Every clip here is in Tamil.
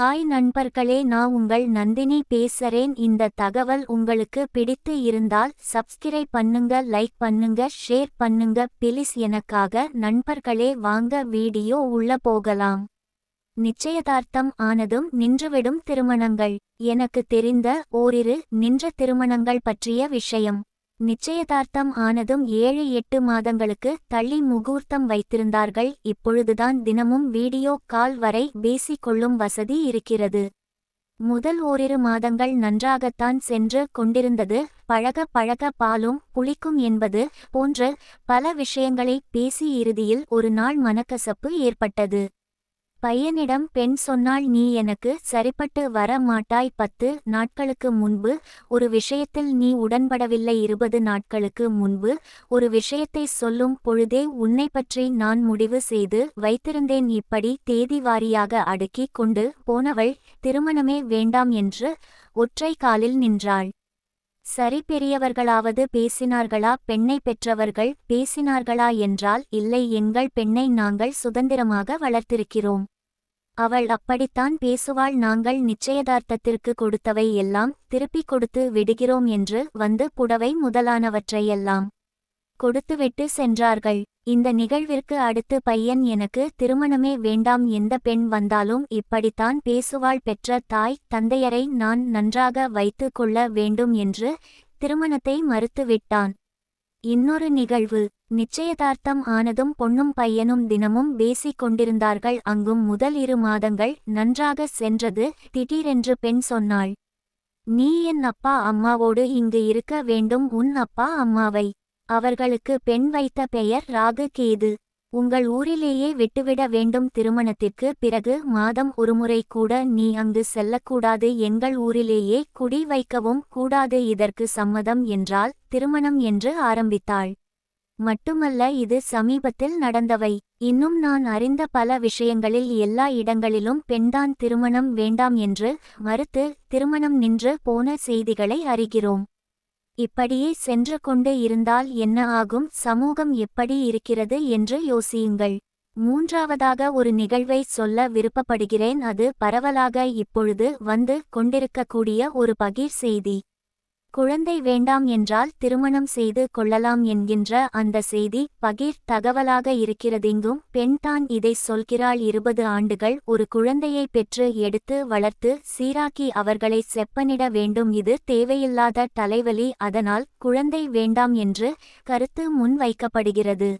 ஹாய் நண்பர்களே நான் உங்கள் நந்தினி பேசுறேன். இந்த தகவல் உங்களுக்கு பிடித்து இருந்தால் சப்ஸ்கிரைப் பண்ணுங்க லைக் பண்ணுங்க ஷேர் பண்ணுங்க. பிலிஸ் எனக்காக நண்பர்களே வாங்க வீடியோ உள்ள போகலாம். நிச்சயதார்த்தம் ஆனதும் நின்றுவிடும் திருமணங்கள். எனக்கு தெரிந்த ஓரிரு நின்ற திருமணங்கள் பற்றிய விஷயம். நிச்சயதார்த்தம் ஆனதும் ஏழு எட்டு மாதங்களுக்கு தள்ளி முகூர்த்தம் வைத்திருந்தார்கள். இப்பொழுதுதான் தினமும் வீடியோ கால் வரை பேசிக்கொள்ளும் வசதி இருக்கிறது. முதல் ஓரிரு மாதங்கள் நன்றாகத்தான் சென்று கொண்டிருந்தது. பழக பழக பாலும் புளிக்கும் என்பது போன்று பல விஷயங்களை பேசி இறுதியில் ஒரு நாள் மனக்கசப்பு ஏற்பட்டது. பையனிடம் பெண் சொன்னால் நீ எனக்கு சரிப்பட்டு வர மாட்டாய். பத்து நாட்களுக்கு முன்பு ஒரு விஷயத்தில் நீ உடன்படவில்லை. இருபது நாட்களுக்கு முன்பு ஒரு விஷயத்தை சொல்லும் பொழுதே உன்னை பற்றி நான் முடிவு செய்து வைத்திருந்தேன். இப்படி தேதி வாரியாக அடுக்கிக் கொண்டு போனவள் திருமணமே வேண்டாம் என்று ஒற்றை காலில் நின்றாள். சரி பெரியவர்களாவது பேசினார்களா? பெண்ணை பெற்றவர்கள் பேசினார்களா என்றால் இல்லை எங்கள் பெண்ணை நாங்கள் சுதந்திரமாக வளர்த்திருக்கிறோம். அவள் அப்படித்தான் பேசுவாள். நாங்கள் நிச்சயதார்த்தத்திற்கு கொடுத்தவை எல்லாம் திருப்பிக் கொடுத்து விடுகிறோம் என்று வந்து புடவை முதலானவற்றையெல்லாம் கொடுத்துவிட்டு சென்றார்கள். இந்த நிகழ்விற்கு அடுத்து பையன் எனக்கு திருமணமே வேண்டாம் எந்த பெண் வந்தாலும் இப்படித்தான் பேசுவாள் பெற்ற தாய் தந்தையரை நான் நன்றாக வைத்து கொள்ள வேண்டும் என்று திருமணத்தை மறுத்துவிட்டான். இன்னொரு நிகழ்வு. நிச்சயதார்த்தம் ஆனதும் பொண்ணும் பையனும் தினமும் பேசிக் கொண்டிருந்தார்கள். அங்கும் முதல் இரு மாதங்கள் நன்றாக சென்றது. திடீரென்று பெண் சொன்னாள். நீ என் அப்பா அம்மாவோடு இங்கு இருக்க வேண்டும். உன் அப்பா அம்மாவை அவர்களுக்கு பெண் வைத்த பெயர் ராகு கேது உங்கள் ஊரிலேயே விட்டுவிட வேண்டும் திருமணத்திற்கு பிறகு மாதம் ஒருமுறை கூட நீ அங்கு செல்லக்கூடாது. எங்கள் ஊரிலேயே குடி வைக்கவும் கூடாது. இதற்கு சம்மதம் என்றால் திருமணம் என்று ஆரம்பித்தாள். மட்டுமல்ல இது சமீபத்தில் நடந்தவை. இன்னும் நான் அறிந்த பல விஷயங்களில் எல்லா இடங்களிலும் பெண்தான் திருமணம் வேண்டாம் என்று மறுத்து திருமணம் நின்று போன செய்திகளை அறிகிறோம். இப்படியே சென்று கொண்டு இருந்தால் என்ன ஆகும்? சமூகம் எப்படி இருக்கிறது என்று யோசியுங்கள். மூன்றாவதாக ஒரு நிகழ்வை சொல்ல விருப்பப்படுகிறேன். அது பரவலாக இப்பொழுது வந்து கொண்டிருக்கக்கூடிய ஒரு பகீர் செய்தி. குழந்தை வேண்டாம் என்றால் திருமணம் செய்து கொள்ளலாம் என்கின்ற அந்த செய்தி பகீர் தகவலாக இருக்கிறதெங்கும் பெண் தான் இதை சொல்கிறாள் இருபது ஆண்டுகள் ஒரு குழந்தையை பெற்று எடுத்து வளர்த்து சீராக்கி அவர்களை செப்பனிட வேண்டும் இது தேவையில்லாத தலைவலி அதனால் குழந்தை வேண்டாம் என்று கருத்து முன் வைக்கப்படுகிறது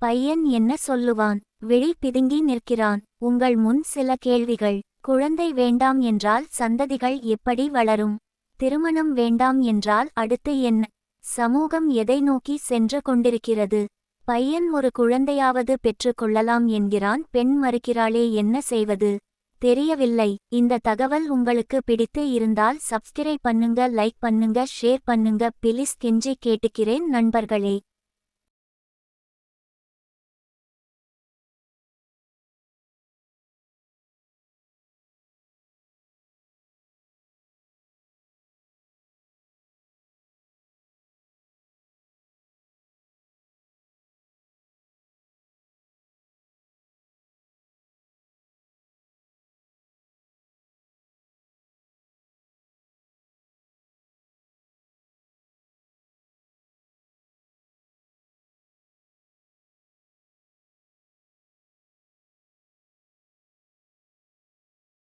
பையன் என்ன சொல்லுவான்? விழி பிதுங்கி நிற்கிறான். உங்கள் முன் சில கேள்விகள். குழந்தை வேண்டாம் என்றால் சந்ததிகள் எப்படி வளரும்? திருமணம் வேண்டாம் என்றால் அடுத்து என்ன? சமூகம் எதை நோக்கி சென்று கொண்டிருக்கிறது? பையன் ஒரு குழந்தையாவது பெற்றுக்கொள்ளலாம் என்கிறான் பெண் மறுக்கிறாளே என்ன செய்வது? தெரியவில்லை. இந்த தகவல் உங்களுக்கு பிடித்து இருந்தால் சப்ஸ்கிரைப் பண்ணுங்க லைக் பண்ணுங்க ஷேர் பண்ணுங்க பிலிஸ் கெஞ்சி கேட்டுக்கிறேன் நண்பர்களே.